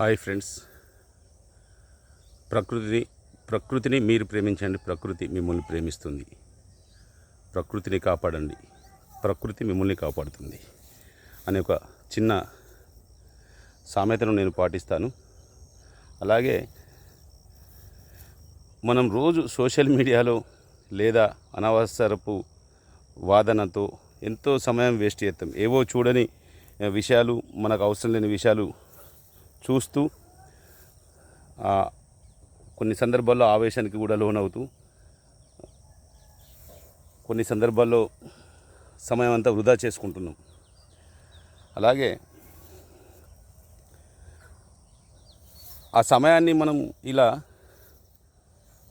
Hi friends. ప్రకృతిని ప్రకృతిని మీరు ప్రేమించండి ప్రకృతి మిమ్మల్ని ప్రేమిస్తుంది. ప్రకృతిని కాపాడండి ప్రకృతి మిమ్మల్ని కాపాడుతుంది అనే ఒక చిన్న సామెతను నేను పాటిస్తాను. అలాగే మనం రోజు సోషల్ మీడియాలో లేదా అనవసరపు వాదనతో ఎంతో సమయం వేస్ట్ చేస్తాం. ఏవో చూడని విషయాలు మనకు అవసరం లేని విషయాలు చూస్తూ కొన్ని సందర్భాల్లో ఆవేశానికి కూడా లోనవుతూ కొన్ని సందర్భాల్లో సమయం అంతా వృధా చేసుకుంటున్నాం. అలాగే ఆ సమయాన్ని మనం ఇలా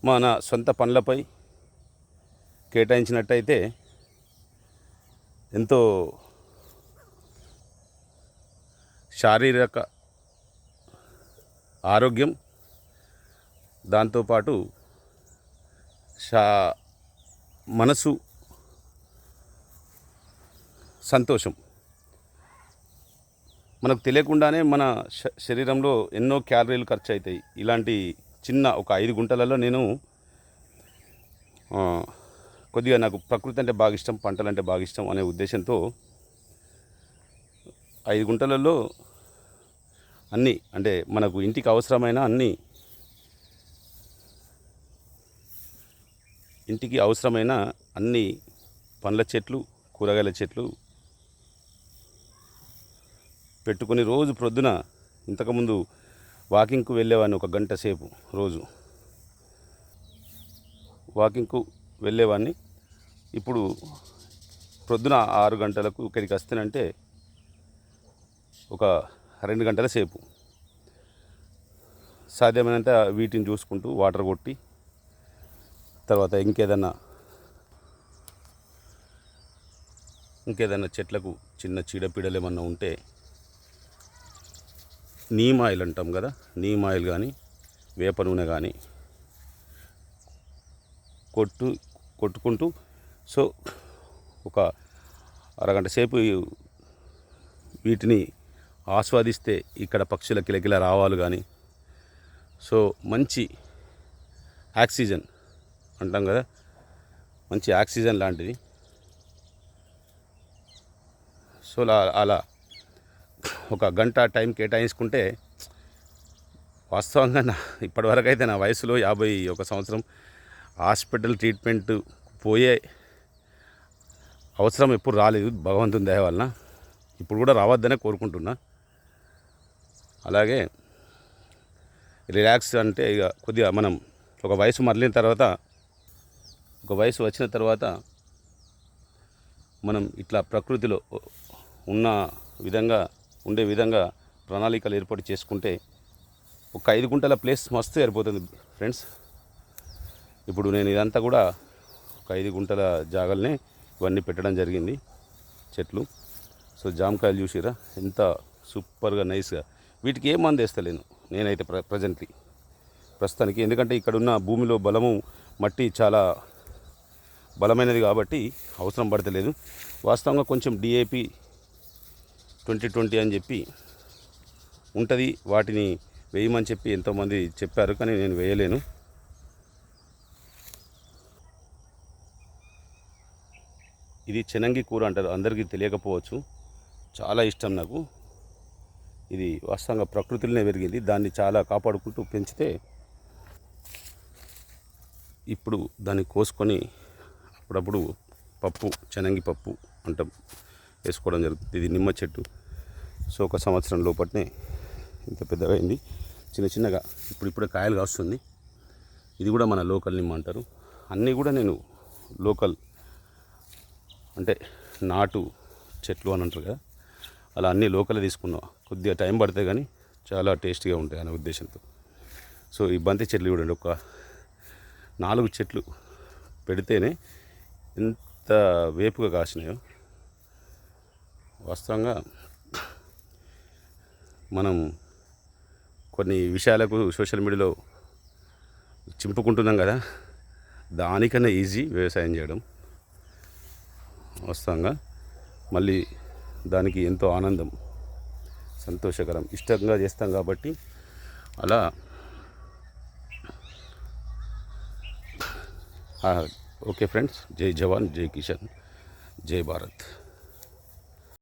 మన సొంత పనులపై కేటాయించినట్టయితే ఎంతో శారీరక ఆరోగ్యం. దాంతోపాటు షా మనసు సంతోషం. మనకు తెలియకుండానే మన శ- శరీరంలో ఎన్నో క్యాలరీలు ఖర్చు అవుతాయి ఇలాంటి చిన్న ఒక ఐదు గుంటలలో నేను కొద్దిగా నాకు ప్రకృతి అంటే బాగా ఇష్టం పంటలు అంటే బాగా ఇష్టం అనే ఉద్దేశంతో ఐదు గుంటలలో అన్నీ అంటే మనకు ఇంటికి అవసరమైన అన్నీ ఇంటికి అవసరమైన అన్ని పండ్ల చెట్లు కూరగాయల చెట్లు పెట్టుకొని రోజు ప్రొద్దున ఇంతకుముందు వాకింగ్కు వెళ్ళేవాడిని ఒక గంట సేపు రోజు. వాకింగ్కు వెళ్ళేవాడిని. ఇప్పుడు ప్రొద్దున ఆరు గంటలకు ఇక్కడికి వస్తేనంటే ఒక రెండు గంటల సేపు. సాధ్యమైనంత వీటిని చూసుకుంటూ వాటర్ కొట్టి తర్వాత ఇంకేదన్నా ఇంకేదన్నా చెట్లకు చిన్న చీడపీడలు ఏమన్నా ఉంటే నీమ్ ఆయిల్ అంటాం కదా నీమ్ ఆయిల్ కానీ వేప నూనె కానీ కొట్టు కొట్టుకుంటూ సో ఒక అరగంట సేపు వీటిని ఆస్వాదిస్తే ఇక్కడ పక్షుల కిలకిల రావాలి కానీ సో మంచి ఆక్సిజన్ అంటాం కదా? మంచి ఆక్సిజన్ లాంటిది. సో అలా అలా ఒక గంట టైం కేటాయించుకుంటే వాస్తవంగా నా ఇప్పటివరకు అయితే నా వయసులో యాభై ఒక సంవత్సరం హాస్పిటల్ ట్రీట్మెంట్ పోయే అవసరం ఎప్పుడు రాలేదు. భగవంతుని దయ వలన. ఇప్పుడు కూడా రావద్దనే కోరుకుంటున్నా. అలాగే రిలాక్స్ అంటే ఇక కొద్దిగా మనం ఒక వయసు మరలిన తర్వాత ఒక వయసు వచ్చిన తర్వాత మనం ఇట్లా ప్రకృతిలో ఉన్న విధంగా ఉండే విధంగా ప్రణాళికలు ఏర్పాటు చేసుకుంటే ఒక ఐదు గుంటల ప్లేస్ మస్తు సరిపోతుంది ఫ్రెండ్స్. ఇప్పుడు నేను ఇదంతా కూడా ఒక ఐదు గుంటల జాగల్నే ఇవన్నీ పెట్టడం జరిగింది చెట్లు. సో జామకాయలు చూసిరా ఎంత సూపర్గా నైస్గా వీటికి ఏం మంది వేస్తలేను నేనైతే ప్ర ప్రజెంట్లీ ప్రస్తుతానికి. ఎందుకంటే ఇక్కడ ఉన్న భూమిలో బలము మట్టి చాలా బలమైనది కాబట్టి అవసరం పడతలేదు. వాస్తవంగా కొంచెం డిఏపి ట్వంటీ ట్వంటీ అని చెప్పి ఉంటుంది. వాటిని వేయమని చెప్పి ఎంతోమంది చెప్పారు కానీ నేను వేయలేను. ఇది చెనంగి కూర అంటారు. అందరికీ తెలియకపోవచ్చు. చాలా ఇష్టం నాకు. ఇది వాస్తవంగా ప్రకృతిలోనే పెరిగింది. దాన్ని చాలా కాపాడుకుంటూ పెంచితే ఇప్పుడు దాన్ని కోసుకొని అప్పుడప్పుడు పప్పు చెనంగి పప్పు అంట. వేసుకోవడం జరుగుతుంది. ఇది నిమ్మ చెట్టు. సో ఒక సంవత్సరం లోపట్నే ఇంత పెద్దగా అయింది. చిన్న చిన్నగా. ఇప్పుడు ఇప్పుడే కాయలు కాస్తుంది. ఇది కూడా మన లోకల్ నిమ్మ అంటారు. అన్నీ కూడా నేను లోకల్ అంటే నాటు చెట్లు అని అంటారు కదా. అలా అన్నీ లోకల్ తీసుకున్నా. కొద్దిగా టైం పడితే కానీ చాలా టేస్టీగా ఉంటాయి అనే ఉద్దేశంతో. సో ఈ బంతి చెట్లు చూడండి. ఒక నాలుగు చెట్లు పెడితేనే ఎంత వేపుగా కాసినాయో. వాస్తవంగా మనం కొన్ని విషయాలకు సోషల్ మీడియాలో చింపుకుంటున్నాం కదా. దానికన్నా ఈజీ వ్యవసాయం చేయడం. వాస్తవంగా మళ్ళీ దానికి ఎంతో ఆనందం సంతోషకరం. ఇష్టంగా చేస్తాం కాబట్టి అలా ఓకే ఫ్రెండ్స్. జై జవాన్ జై కిషన్ జై భారత్.